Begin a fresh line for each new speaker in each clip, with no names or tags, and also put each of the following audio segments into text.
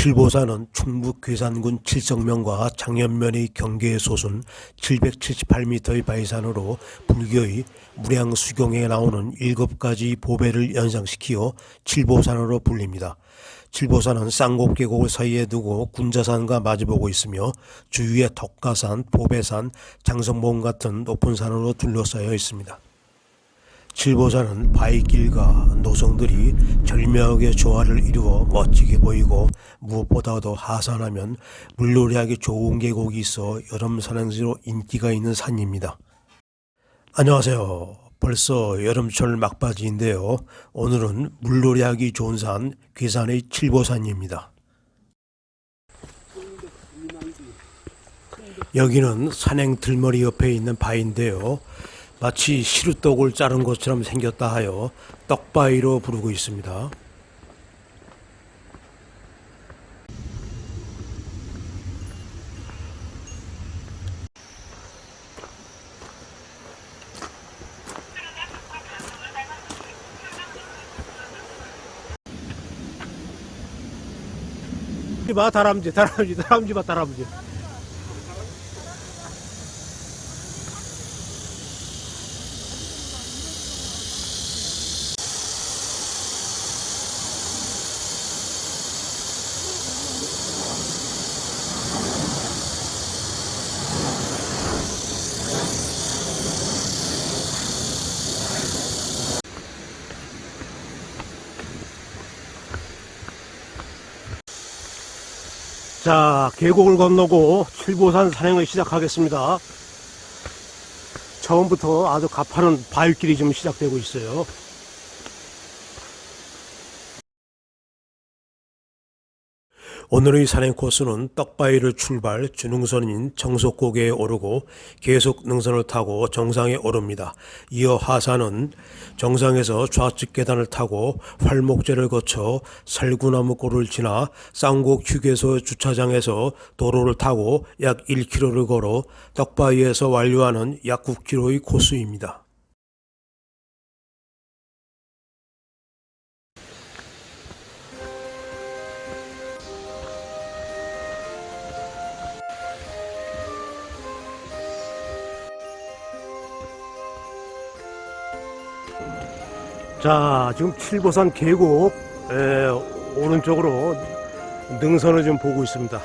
칠보산은 충북 괴산군 칠성면과 장현면의 경계에 솟은 778m의 바위산으로 불교의 무량 수경에 나오는 일곱 가지 보배를 연상시키어 칠보산으로 불립니다. 칠보산은 쌍곡 계곡을 사이에 두고 군자산과 마주보고 있으며 주위에 덕가산, 보배산, 장성봉 같은 높은 산으로 둘러싸여 있습니다. 칠보산은 바위길과 노성들이 절묘하게 조화를 이루어 멋지게 보이고 무엇보다도 하산하면 물놀이하기 좋은 계곡이 있어 여름 산행지로 인기가 있는 산입니다. 안녕하세요. 벌써 여름철 막바지인데요. 오늘은 물놀이하기 좋은 산 괴산의 칠보산입니다. 여기는 산행 들머리 옆에 있는 바위인데요. 마치 시루떡을 자른 것처럼 생겼다 하여 떡바위로 부르고 있습니다. 봐 다람쥐 다람쥐 다람쥐 봐 다람쥐 자, 계곡을 건너고 칠보산 산행을 시작하겠습니다. 처음부터 아주 가파른 바위길이 좀 시작되고 있어요. 오늘의 산행 코스는 떡바위를 출발 준흥선인 정석고개에 오르고 계속 능선을 타고 정상에 오릅니다. 이어 하산은 정상에서 좌측 계단을 타고 활목제를 거쳐 살구나무 골을 지나 쌍곡 휴게소 주차장에서 도로를 타고 약 1km를 걸어 떡바위에서 완료하는 약 9km의 코스입니다. 자, 지금 칠보산 계곡 에, 오른쪽으로 능선을 좀 보고 있습니다.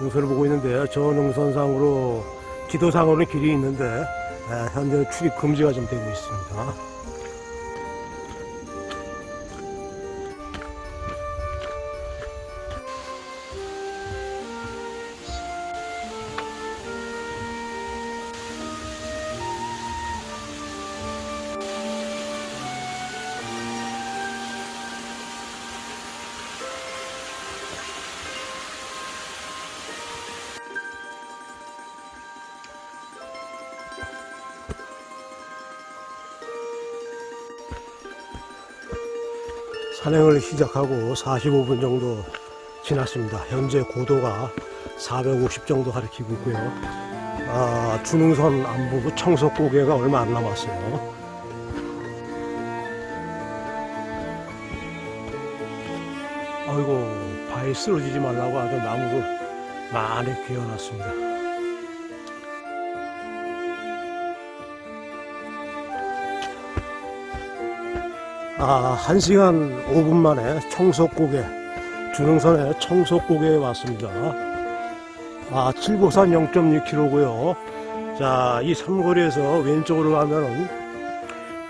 능선을 보고 있는데요. 저 능선상으로 지도상으로는 길이 있는데 에, 현재 출입 금지가 좀 되고 있습니다. 산행을 시작하고 45분 정도 지났습니다. 현재 고도가 450 정도 가리키고 있고요. 아, 준흥선 안 보고 청석고개가 얼마 안 남았어요. 아이고, 바위 쓰러지지 말라고 아주 나무를 많이 귀어놨습니다. 아, 1시간 5분 만에 청석고개, 준흥선의 청석고개에 왔습니다. 아, 칠보산 0.6km고요. 자, 이 삼거리에서 왼쪽으로 가면은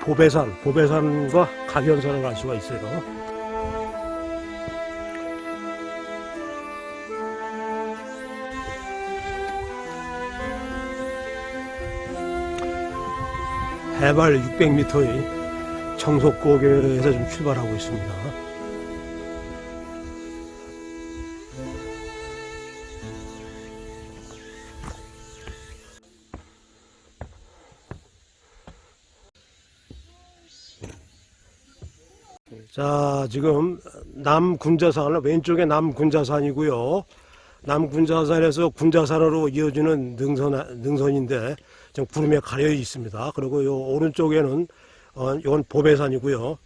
보배산, 보배산과 가견산을 갈 수가 있어요. 해발 600m의 청석고개에서 좀 출발하고 있습니다. 자, 지금 남군자산, 왼쪽에 남군자산이고요. 남군자산에서 군자산으로 이어지는 능선, 능선인데, 지금 구름에 가려 있습니다. 그리고 요 오른쪽에는, 어, 이건 보배산이고요.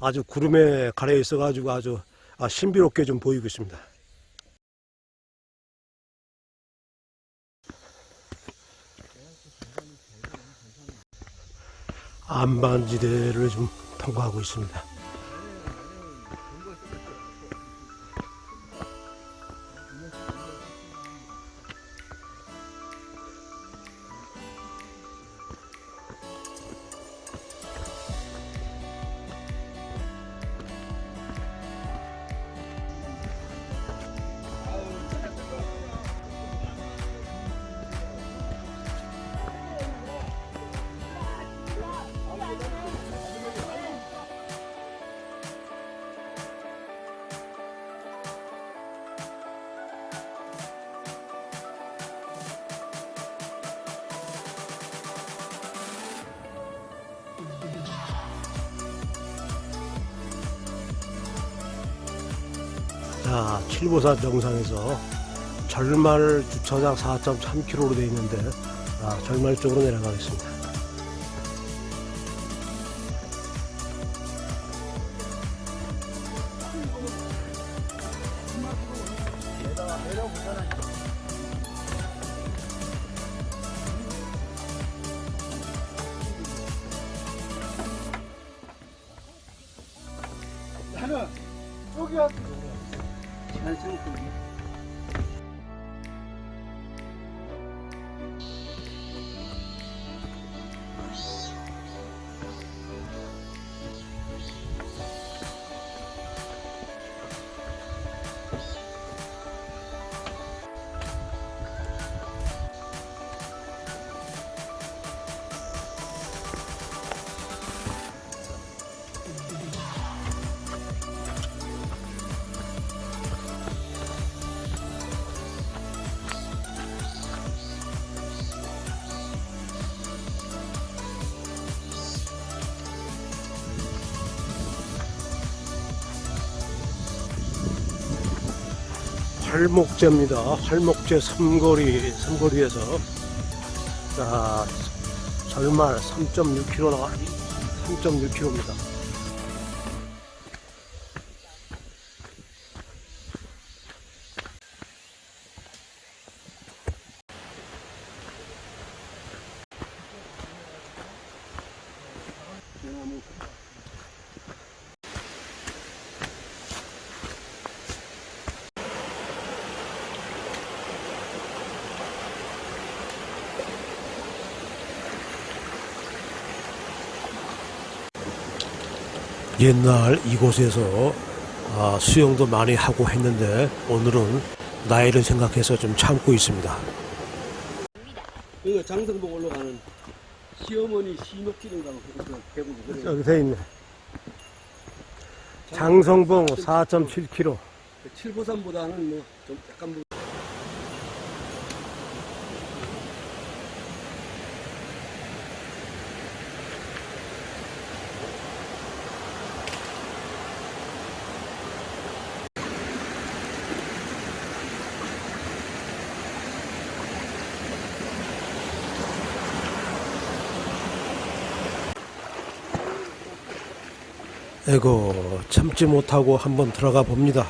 아주 구름에 가려 있어가지고 아주 아, 신비롭게 좀 보이고 있습니다. 안반지대를 좀 통과하고 있습니다. 자, 칠보산 정상에서 절말 주차장 4.3km로 되어 있는데 아, 절말 쪽으로 내려가겠습니다. 활목제입니다. 활목제 삼거리, 삼거리에서 자, 절말 3.6km 나가, 3.6km입니다. 옛날 이곳에서 아, 수영도 많이 하고 했는데 오늘은 나이를 생각해서 좀 참고 있습니다.
이거 장성봉 올라가는 시어머니 시목길인가 그래서 대부분 그래.
여기 돼 있네. 장성봉 4.7km.
칠보산보다는 뭐 좀 약간
에고 참지 못하고 한번 들어가 봅니다.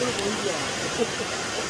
얼굴 보이지?